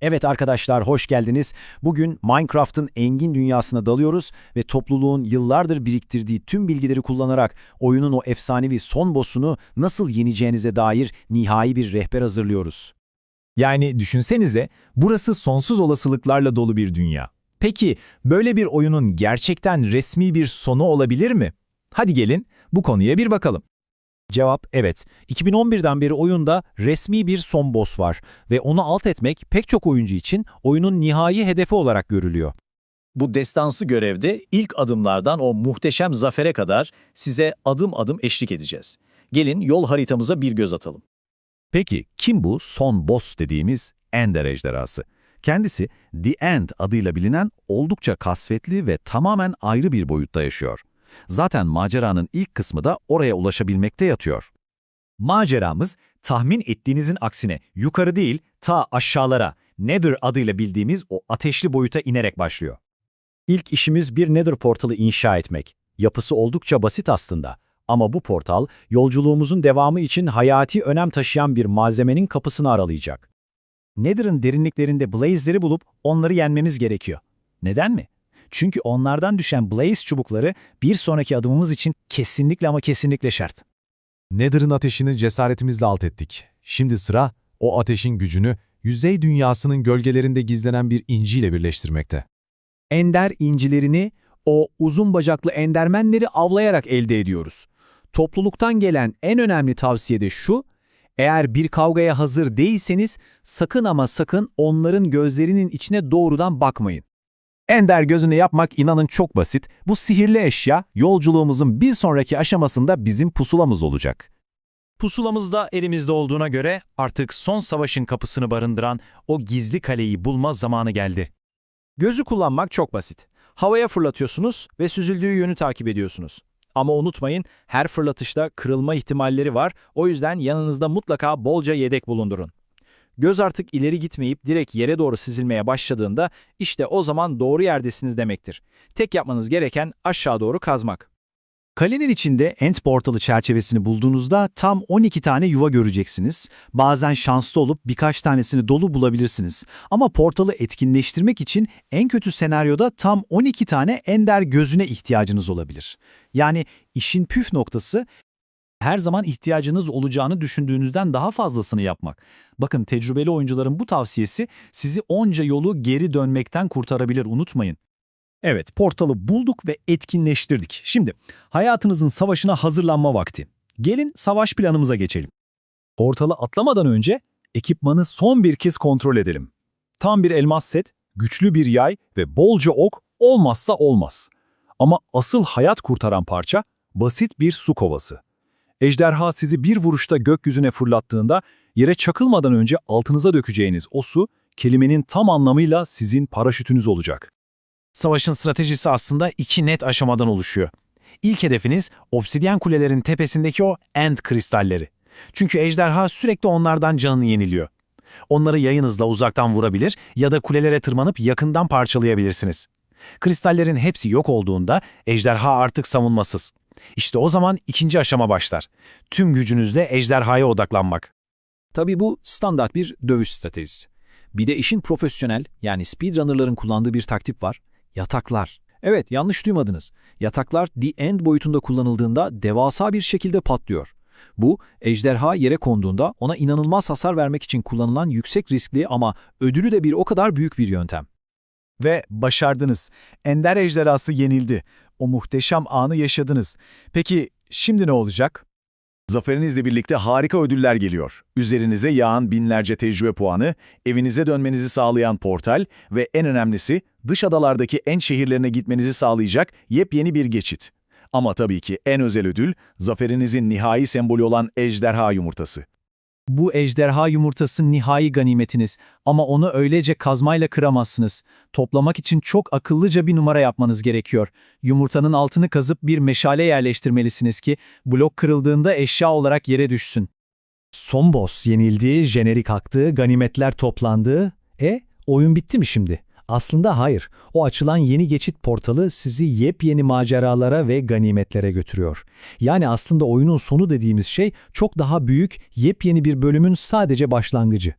Evet arkadaşlar hoş geldiniz. Bugün Minecraft'ın engin dünyasına dalıyoruz ve topluluğun yıllardır biriktirdiği tüm bilgileri kullanarak oyunun o efsanevi son boss'unu nasıl yeneceğinize dair nihai bir rehber hazırlıyoruz. Yani düşünsenize, burası sonsuz olasılıklarla dolu bir dünya. Peki, böyle bir oyunun gerçekten resmi bir sonu olabilir mi? Hadi gelin, bu konuya bir bakalım. Cevap evet. 2011'den beri oyunda resmi bir son boss var ve onu alt etmek pek çok oyuncu için oyunun nihai hedefi olarak görülüyor. Bu destansı görevde ilk adımlardan o muhteşem zafere kadar size adım adım eşlik edeceğiz. Gelin yol haritamıza bir göz atalım. Peki kim bu son boss dediğimiz Ender ejderhası? Kendisi The End adıyla bilinen oldukça kasvetli ve tamamen ayrı bir boyutta yaşıyor. Zaten maceranın ilk kısmı da oraya ulaşabilmekte yatıyor. Maceramız, tahmin ettiğinizin aksine yukarı değil, ta aşağılara, Nether adıyla bildiğimiz o ateşli boyuta inerek başlıyor. İlk işimiz bir Nether portalı inşa etmek. Yapısı oldukça basit aslında. Ama bu portal, yolculuğumuzun devamı için hayati önem taşıyan bir malzemenin kapısını aralayacak. Nether'ın derinliklerinde Blaze'leri bulup onları yenmemiz gerekiyor. Neden mi? Çünkü onlardan düşen Blaze çubukları bir sonraki adımımız için kesinlikle ama kesinlikle şart. Nether'ın ateşini cesaretimizle alt ettik. Şimdi sıra o ateşin gücünü yüzey dünyasının gölgelerinde gizlenen bir inciyle birleştirmekte. Ender incilerini, o uzun bacaklı endermenleri avlayarak elde ediyoruz. Topluluktan gelen en önemli tavsiye de şu, eğer bir kavgaya hazır değilseniz sakın ama sakın onların gözlerinin içine doğrudan bakmayın. Ender gözünü yapmak inanın çok basit. Bu sihirli eşya yolculuğumuzun bir sonraki aşamasında bizim pusulamız olacak. Pusulamız da elimizde olduğuna göre artık son savaşın kapısını barındıran o gizli kaleyi bulma zamanı geldi. Gözü kullanmak çok basit. Havaya fırlatıyorsunuz ve süzüldüğü yönü takip ediyorsunuz. Ama unutmayın her fırlatışta kırılma ihtimalleri var. O yüzden yanınızda mutlaka bolca yedek bulundurun. Göz artık ileri gitmeyip direkt yere doğru süzülmeye başladığında işte o zaman doğru yerdesiniz demektir. Tek yapmanız gereken aşağı doğru kazmak. Kalenin içinde End portalı çerçevesini bulduğunuzda tam 12 tane yuva göreceksiniz. Bazen şanslı olup birkaç tanesini dolu bulabilirsiniz. Ama portalı etkinleştirmek için en kötü senaryoda tam 12 tane Ender gözüne ihtiyacınız olabilir. Yani işin püf noktası her zaman ihtiyacınız olacağını düşündüğünüzden daha fazlasını yapmak. Bakın tecrübeli oyuncuların bu tavsiyesi sizi onca yolu geri dönmekten kurtarabilir unutmayın. Evet, portalı bulduk ve etkinleştirdik. Şimdi hayatınızın savaşına hazırlanma vakti. Gelin savaş planımıza geçelim. Portalı atlamadan önce ekipmanı son bir kez kontrol edelim. Tam bir elmas set, güçlü bir yay ve bolca ok olmazsa olmaz. Ama asıl hayat kurtaran parça basit bir su kovası. Ejderha sizi bir vuruşta gökyüzüne fırlattığında yere çakılmadan önce altınıza dökeceğiniz o su kelimenin tam anlamıyla sizin paraşütünüz olacak. Savaşın stratejisi aslında iki net aşamadan oluşuyor. İlk hedefiniz obsidyen kulelerin tepesindeki o end kristalleri. Çünkü ejderha sürekli onlardan canını yeniliyor. Onları yayınızla uzaktan vurabilir ya da kulelere tırmanıp yakından parçalayabilirsiniz. Kristallerin hepsi yok olduğunda ejderha artık savunmasız. İşte o zaman ikinci aşama başlar. Tüm gücünüzle ejderhaya odaklanmak. Tabii bu standart bir dövüş stratejisi. Bir de işin profesyonel yani speedrunner'ların kullandığı bir taktik var. Yataklar. Evet yanlış duymadınız. Yataklar The End boyutunda kullanıldığında devasa bir şekilde patlıyor. Bu, ejderha yere konduğunda ona inanılmaz hasar vermek için kullanılan yüksek riskli ama ödülü de bir o kadar büyük bir yöntem. Ve başardınız. Ender ejderhası yenildi. O muhteşem anı yaşadınız. Peki şimdi ne olacak? Zaferinizle birlikte harika ödüller geliyor. Üzerinize yağan binlerce tecrübe puanı, evinize dönmenizi sağlayan portal ve en önemlisi dış adalardaki en şehirlerine gitmenizi sağlayacak yepyeni bir geçit. Ama tabii ki en özel ödül, zaferinizin nihai sembolü olan ejderha yumurtası. Bu ejderha yumurtası nihai ganimetiniz ama onu öylece kazmayla kıramazsınız. Toplamak için çok akıllıca bir numara yapmanız gerekiyor. Yumurtanın altını kazıp bir meşale yerleştirmelisiniz ki blok kırıldığında eşya olarak yere düşsün. Son boss yenildi, jenerik aktı, ganimetler toplandı. E, oyun bitti mi şimdi? Aslında hayır. O açılan yeni geçit portalı sizi yepyeni maceralara ve ganimetlere götürüyor. Yani aslında oyunun sonu dediğimiz şey çok daha büyük, yepyeni bir bölümün sadece başlangıcı.